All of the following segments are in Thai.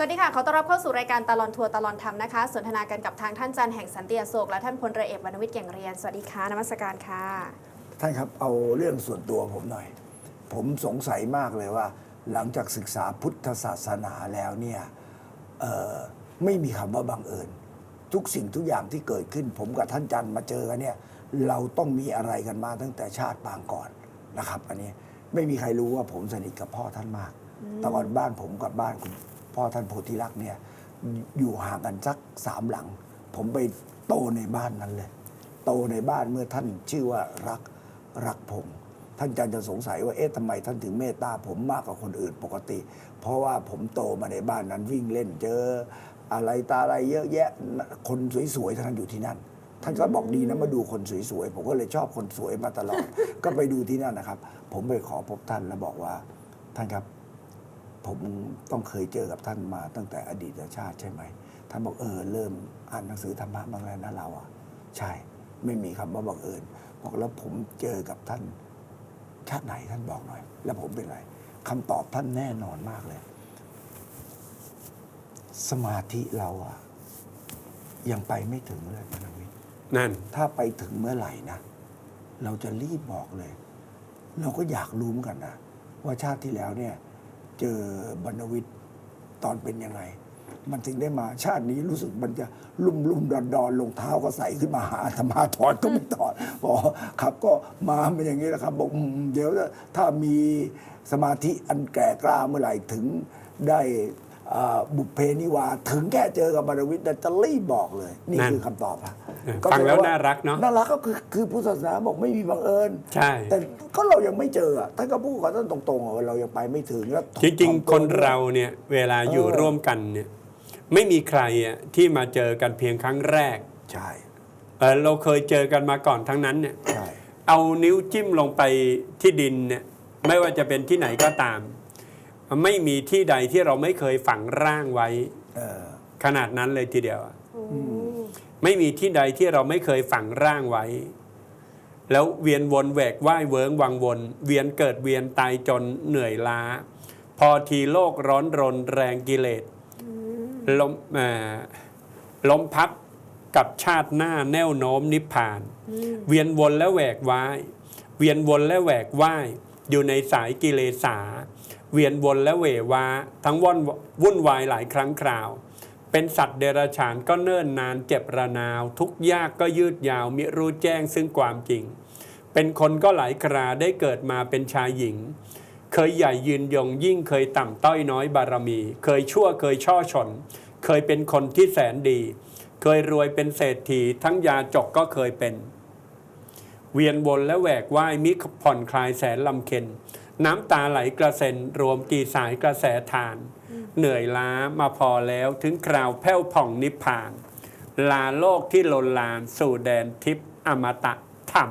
สวัสดีค่ะ ขอต้อนรับเข้าสู่รายการตลอนทัวร์ตลอนธรรมนะคะ สนทนากันกับทางท่านจันทร์แห่งสันติอโศกและท่านพลเรือเอกวรรณวิทย์เก่งเรียน สวัสดีค่ะนมัสการค่ะ ท่านครับเอาเรื่องส่วนตัวผมหน่อย ผมสงสัยมากเลยว่า หลังจากศึกษาพุทธศาสนาแล้วเนี่ยเอ่อไม่มีคำว่าบังเอิญ ทุกสิ่งทุกอย่างที่เกิดขึ้น ผมกับท่านจันทร์มาเจอกันเนี่ยเราต้องมีอะไรกันมาตั้งแต่ชาติปางก่อนนะครับ อันนี้ไม่มีใครรู้ว่าผมสนิทกับพ่อท่านมากแต่ก่อนบ้านผมกับบ้านคุณ พ่อท่านโพธิรักษ์เนี่ยอยู่ห่างกันสักสามหลัง ผมไปโตในบ้านนั้นเลย โตในบ้านเมื่อท่านชื่อว่ารักรักผมท่านอาจันจะสงสัยว่าเอ๊ะทำไมท่านถึงเมตตาผมมากกว่าคนอื่นปกติ เพราะว่าผมโตมาในบ้านนั้นวิ่งเล่นเจอ อะไรตาอะไรเยอะแยะคนสวยๆท่านอยู่ที่นั่น ท่านก็บอกดีนะมาดูคนสวยๆผมก็เลยชอบคนสวยมาตลอด ก็ไปดูที่นั่นนะครับ ผมไปขอพบท่านแล้วบอกว่าท่านครับ ผมต้องเคยเจอกับท่านมาตั้งแต่อดีตชาติใช่ไหม ท่านบอกเออเริ่มอ่านหนังสือธรรมะบ้างแล้วนะเราอะ ใช่ ไม่มีคำว่าบังเอิญบอกแล้วผมเจอกับท่านชาติไหนท่านบอกหน่อย แล้วผมเป็นไรคำตอบท่านแน่นอนมากเลย สมาธิเราอะ ยังไปไม่ถึงเลยพนวิทย์นั่น ถ้าไปถึงเมื่อไหร่นะเราจะรีบบอกเลย เราก็อยากรู้เหมือนกันนะว่าชาติที่แล้วเนี่ย เจอบรรณวิทย์ตอนเป็นยังไง มันถึงได้มาชาตินี้รู้สึกมันจะลุ่มลุ่มดอนดอนลงเท้าก็ใส่ขึ้นมาหาธรรมาถอดก็ไม่ถอดบอกครับก็มาเป็นอย่างนี้แหละครับบอกเดี๋ยวถ้ามีสมาธิอันแก่กล้าเมื่อไหร่ถึงได้ บุพเพนิวาสถึงแค่เจอกับบรรณวิทย์น่ะจะรีบบอกเลย นี่นั่นคือคำตอบอะเออก็ฟังแล้วปน่ารักเนอะน่ารักก็คือคือพุทธศาสนาบอกไม่มีบังเอิญใช่แต่ก็เรายังไม่เจออะท่านก็พูดกับท่านตรงๆอะว่าเรายังไปไม่ถึงแล้วจริงถ่อมๆตัวคนเราเนี่ยเวลาอยู่เออร่วมกันเนี่ยไม่มีใครอะที่มาเจอกันเพียงครั้งแรกใช่เออเราเคยเจอกันมาก่อนทั้งนั้นเนี่ยใช่เอานิ้วจิ้มลงไปที่ดินเนี่ยไม่ว่าจะเป็นที่ไหนก็ตาม ไม่มีที่ใดที่เราไม่เคยฝังร่างไว้เออขนาดนั้นเลยทีเดียวอะไม่มีที่ใดที่เราไม่เคยฝังร่างไว้ แล้วเวียนวนแหวกว่ายเวิงวังวน เวียนเกิดเวียนตายจนเหนื่อยล้า พอทีโลกร้อนรนแรงกิเลสล้มเอ่อล้มพับกับชาติหน้าแนวโน้มนิพพาน เวียนวนและแหวกว่าย เวียนวนและแหวกว่าย อยู่ในสายกิเลสา เวียนวนและเหววาทั้งว่อนวุ่นวายหลายครั้งคราว เป็นสัตว์เดรัจฉานก็เนิ่นนานเจ็บระนาว ทุกยากก็ยืดยาวมิรู้แจ้งซึ่งความจริง เป็นคนก็หลายคราได้เกิดมาเป็นชายหญิง เคยใหญ่ยืนยงยิ่งเคยต่ำต้อยน้อยบารมี เคยชั่วเคยช่อชน เคยเป็นคนที่แสนดี เคยรวยเป็นเศรษฐีทั้งยาจกก็เคยเป็น เวียนวนและแหวกว่ายมิผ่อนคลายแสนลำเค็น น้ำตาไหลกระเซ็นรวมกี่สายกระแสทาน เหนื่อยล้ามาพอแล้วถึงคราวแผ้วผ่องนิพพาน ลาโลกที่ลนลานสู่แดนทิพย์อมตะธรรม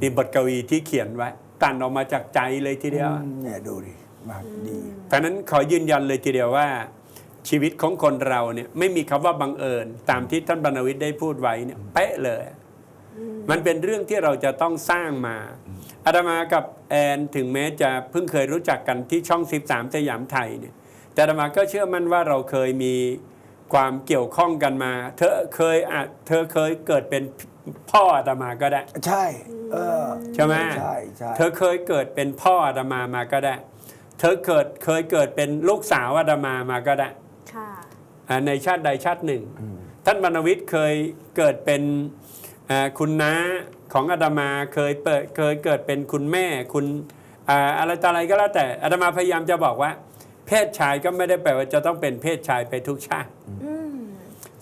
นี่บทกวีที่เขียนไว้ตันออกมาจากใจเลยทีเดียวอืมเนี่ยดูดิมาดีเพราะฉะนั้นขอยืนยันเลยทีเดียวว่า ชีวิตของคนเราเนี่ยไม่มีคำว่าบังเอิญ ตามที่ท่านบรรณวิทย์ได้พูดไว้เนี่ยเป๊ะเลย มันเป็นเรื่องที่เราจะต้องสร้างมา อาตมากับแอนถึงแม้จะเพิ่งเคยรู้จักกันที่ช่อง 13สยามไทยเนี่ยแต่อาตมาก็เชื่อมั่นว่าเราเคยมีความเกี่ยวข้องกันมา เธอเคยอาจเธอเคยเกิดเป็นพ่ออาตมาก็ได้ ใช่เออใช่ไหมใช่ใช่เธอเคยเกิดเป็นพ่ออาตมามาก็ได้ เธอเกิดเคยเกิดเป็นลูกสาวอาตมามาก็ได้ค่ะอ่าในชาติใดชาติหนึ่ง ท่านบรรณวิทย์เคยเกิดเป็นอ่าคุณน้า ของอาตมาเคยเปิดเคยเกิดเป็นคุณแม่คุณอ่าอะไรต่ออะไรก็แล้วแต่อาตมาพยายามจะบอกว่า เพศชายก็ไม่ได้แปลว่าจะต้องเป็นเพศชายไปทุกชาติอืม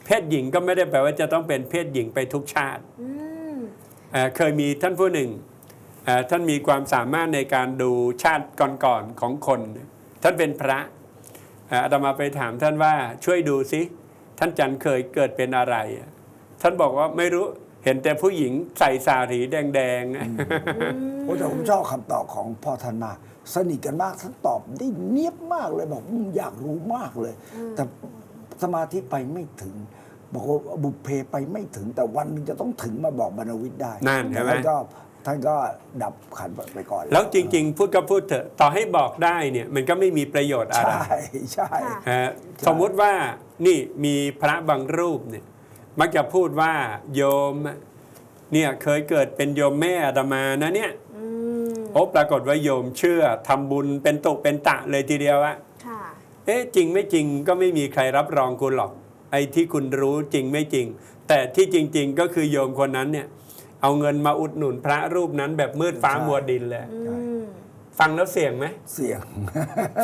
เพศหญิงก็ไม่ได้แปลว่าจะต้องเป็นเพศหญิงไปทุกชาติอืมเอ่อเคยมีท่านผู้หนึ่งเอ่อท่านมีความสามารถในการดูชาติก่อนๆของคน ท่านเป็นพระเอ่ออาตมาไปถามท่านว่าช่วยดูสิท่านจันทร์เคยเกิดเป็นอะไร ท่านบอกว่าไม่รู้ เห็นแต่ผู้หญิงใส่สารีแดงๆโอ้แต่ผมชอบคำตอบของพ่อท่านมากสนิทกันมากท่านตอบได้เนียบมากเลยบอกอืมอยากรู้มากเลย แต่สมาธิไปไม่ถึง บอกว่าบุพเพไปไม่ถึงแต่วันหนึงจะต้องถึงมาบอกบรรณวิทย์ได้นั่นเห็นไหมแล้วก็ท่านก็ดับขันไปก่อนแล้วจริงๆ พูดก็พูดเถอะต่อให้บอกได้เนี่ยมันก็ไม่มีประโยชน์อะไรใช่ใช่ค่ะฮะสมมุติว่านี่มีพระบางรูปเนี่ย มักจะพูดว่าโยมเนี่ยเคยเกิดเป็นโยมแม่อาตมานะเนี่ยอืมโอ้ปรากฏว่าโยมเชื่อทำบุญเป็นตุเป็นตะเลยทีเดียวอะค่ะเอ๊ะจริงไม่จริงก็ไม่มีใครรับรองคุณหรอก ไอ้ที่คุณรู้จริงไม่จริง แต่ที่จริง ๆ ก็คือโยมคนนั้นเนี่ย เอาเงินมาอุดหนุนพระรูปนั้นแบบมืดฟ้ามัวดินเลยอืมฟังแล้วเสี่ยงไหมเสี่ยง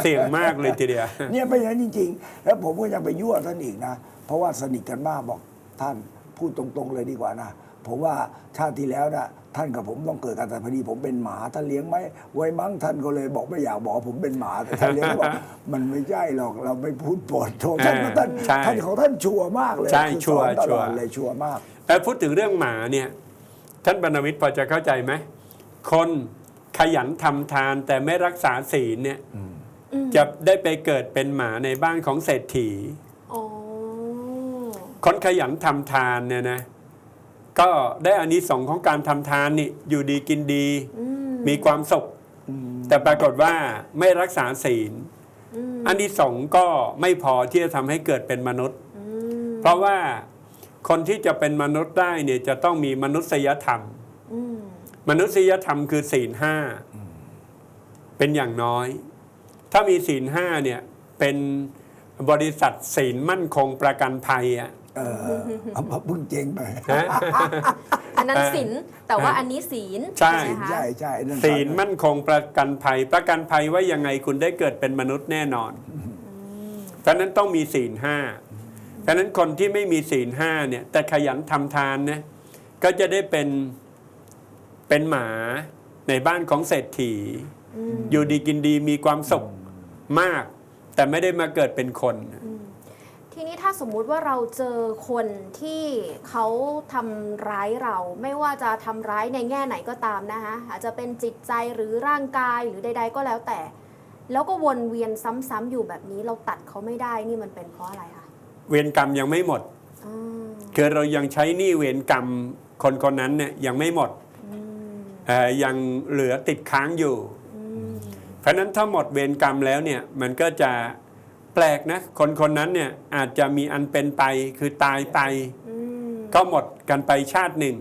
เสี่ยงมากเลยทีเดียวเนี่ยเป็นอย่างนั้นจริง ๆ แล้วผมก็ยังไปยั่วท่านอีกนะ เพราะว่าสนิทกันมากบอก ท่านพูดตรงๆเลยดีกว่านะผมว่าชาติที่แล้วนะท่านกับผมต้องเกิดกันแต่พอดีผมเป็นหมาท่านเลี้ยงไหมไว้มั้งท่านก็เลยบอกไม่อยากบอกผมเป็นหมาแต่ท่านเลี้ยงก็บอกมันไม่ใช่หรอกเราไม่พูดปดโทษท่านอ่าท่านใช่ท่านของท่านชัวร์มากเลยใช่คือชัวร์สอนตชัลวร์อดเลยชัวร์มากแต่พูดถึงเรื่องหมาเนี่ยท่านบรรณวิทย์พอจะเข้าใจไหมคนขยันทำทานแต่ไม่รักษาศีลเนี่ยอืมจะได้ไปเกิดเป็นหมาในบ้านของเศรษฐีอ๋อ คนขยันทำทานเนี่ยนะก็ได้อานิสงส์ของการทำทานนี่อยู่ดีกินดีอืมมีความสุข แต่ปรากฏว่าไม่รักษาศีลอืมอานิสงส์ก็ไม่พอที่จะทำให้เกิดเป็นมนุษย์อืมเพราะว่าคนที่จะเป็นมนุษย์ได้เนี่ยจะต้องมีมนุษยธรรมอืมมนุษยธรรมคือศีลห้าเป็นอย่างน้อย ถ้ามีศีลห้าเนี่ยเป็นบริษัทศีลมั่นคงประกันภัยอะ เออเอามาเพิ่งเจ๊งไปนะอันนั้นเออศีลแต่ว่าเอออัอันนี้ศีลใช่ ไหมคะ ใช่ใช่นั่นศีลมั่นคงประกันภัย ประกันภัยว่ายังไงคุณได้เกิดเป็นมนุษย์แน่นอนเพราะฉะนั้นต้องมีศีลห้าเพราะฉะนั้นคนที่ไม่มีศีลห้าเนี่ย แต่ขยันทำทานนะก็จะได้เป็นเป็นหมาในบ้านของเศรษฐีอืมอยู่ดีกินดีมีความสุขมาก แต่ไม่ได้มาเกิดเป็นคนทีนี้ ถ้าสมมุติว่าเราเจอคนที่เขาทำร้ายเรา ไม่ว่าจะทำร้ายในแง่ไหนก็ตามนะคะอาจจะเป็นจิตใจหรือร่างกายหรือใด ๆ ก็แล้วแต่ แล้วก็วนเวียนซ้ำๆอยู่แบบนี้เราตัดเขาไม่ได้นี่มันเป็นเพราะอะไรคะเวรกรรมยังไม่หมดอืมคือเรายังใช้หนี้เวรกรรมคนคนนั้นเนี่ยยังไม่หมดอืมเอ่อยังเหลือติดค้างอยู่อืมเพราะฉะนั้นถ้าหมดเวรกรรมแล้วเนี่ยมันก็จะ แปลกนะ คนคนนั้นเนี่ยอาจจะมีอันเป็นไปคือตายไปอืมก็หมดกันไปชาติหนึ่ง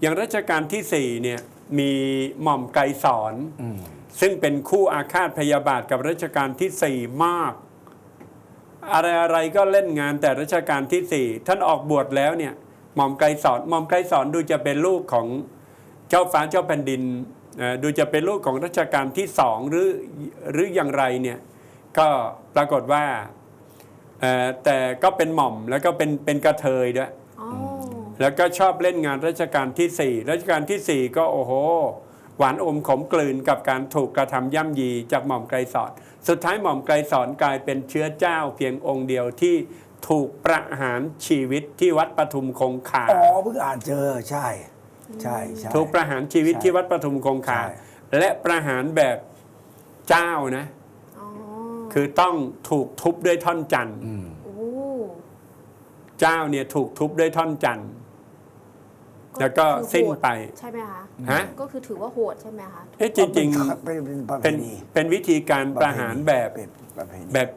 อย่างรัชกาลที่สี่เนี่ยมีหม่อมไกรสอนอืมซึ่งเป็นคู่อาฆาตพยาบาทกับรัชกาลที่สี่มาก อะไรอะไรก็เล่นงานแต่รัชกาลที่สี่ท่านออกบวชแล้วเนี่ยหม่อมไกรสอนหม่อมไกรสอนดูจะเป็นลูกของเจ้าฟ้าเจ้าแผ่นดินเอ่อดูจะเป็นลูกของรัชกาลที่สองหรือหรืออย่างไรเนี่ย ก็ปรากฏว่าเอ่อแต่ก็เป็นหม่อมแล้วก็เป็นเป็นกระเทยด้วยอ๋อแล้วก็ชอบเล่นงานรัชกาลที่สี่รัชกาลที่สี่ก็โอ้โห หวานอมขมกลืนกับการถูกกระทำย่ำยีจากหม่อมไกรสอนสุดท้ายหม่อมไกรสอนกลายเป็นเชื้อเจ้าเพียงองค์เดียวที่ถูกประหารชีวิตที่วัดปทุมคงคาอ๋อเพิ่งอ่านเจอใช่ ใช่ใช่ถูกประหารชีวิตใช่ที่วัดปทุมคงคาใช่และประหารแบบเจ้านะอ๋อ คือต้องถูกทุบด้วยท่อนจันทร์อืมโอ้เจ้าเนี่ยถูกทุบด้วยท่อนจันทร์แล้วก็คือโหดสิ้นไปใช่ไหมคะฮะก็คือถือว่าโหดใช่ไหมคะเอ๊ะจริงๆเป็นเป็นประเพเป็นณีเป็นวิธีการประหารแบบเป็นประเพณีแบบ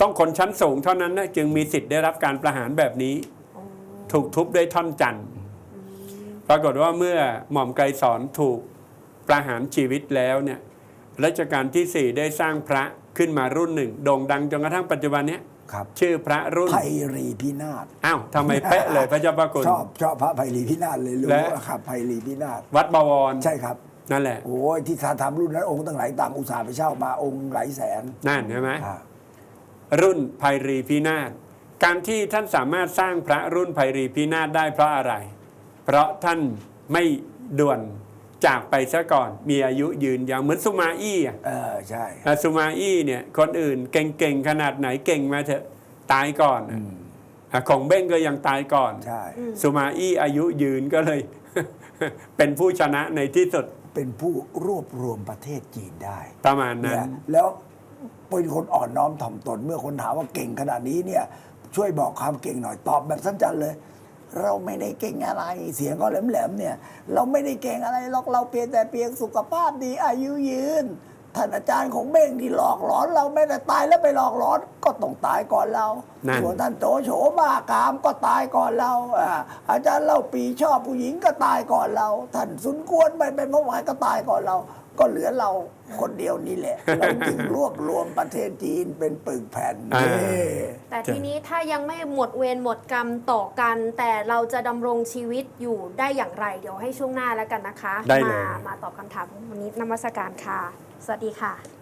ต้องคนชั้นสูงเท่านั้นนะจึงมีสิทธิ์ได้รับการประหารแบบนี้อ๋อถูกทุบด้วยท่อนจันทร์ปรากฏว่าเมื่อหม่อมไกรสอนถูกประหารชีวิตแล้วเนี่ย รัชกาลที่สี่ได้สร้างพระขึ้นมารุ่นหนึ่งโด่งดังจนกระทั่งปัจจุบันเนี้ยครับชื่อพระรุ่นไพรีพินาศอ้าวทำไมเป๊ะเลยพระเจ้าประคุณชอบชอบพระไพรีพินาศเลยรู้และว่าครับไพรีพินาศวัดบวรใช่ครับนั่นแหละโอ้ยที่ทาทำรุ่นนั้นองค์ตั้งหลายตังค์อุตส่าห์ไปเช่ามาองค์หลายแสนนั่นใช่ไหมอ่ารุ่นไพรีพินาศการที่ท่านสามารถสร้างพระรุ่นไพรีพินาศได้เพราะอะไร เพราะท่านไม่ด่วน จากไปซะก่อนมีอายุยืนยาวเหมือนสุมาอี้อะเออใช่อะสุมาอี้เนี่ยคนอื่นเก่งๆขนาดไหนเก่งมาเถอะตายก่อนอะอะของเบ้งก็ยังตายก่อนใช่สุมาอี้อายุยืนก็เลย เป็นผู้ชนะในที่สุดเป็นผู้รวบรวมประเทศจีนได้ ประมาณนั้เนี่นยแล้วเป็นคนอ่อนน้อมถ่อมตนเมื่อคนถามว่าเก่งขนาดนี้เนี่ย ช่วยบอกความเก่งหน่อยตอบแบบสั้นๆเลย เราไม่ได้เก่งอะไร เสียงก็แหลมๆเนี่ย เราไม่ได้เก่งอะไรหรอกเราเพียงแต่เพียงสุขภาพดีอายุยืนท่านอาจารย์ของเบ้งที่หลอกหลอน เราไม่ได้ตายแล้วไปหลอกหลอนก็ต้องตายก่อนเรานั่นส่วนท่านโจโฉบ้ากามก็ตายก่อนเราอ่าอาจารย์เล่าปีชอบผู้หญิงก็ตายก่อนเรา ท่านสุนกวนไม่เป็นเมื่อวานก็ตายก่อนเรา ก็เหลือเราคนเดียวนี่แหละ เราจึงรวบรวมประเทศจีนเป็นปึกแผ่นอ่าเย้แต่ทีนี้ถ้ายังไม่หมดเวรหมดกรรมต่อกัน แต่เราจะดำรงชีวิตอยู่ได้อย่างไร เดี๋ยวให้ช่วงหน้าแล้วกันนะคะ ได้เลย มามาตอบคำถามวันนี้นมัสการค่ะ สวัสดีค่ะ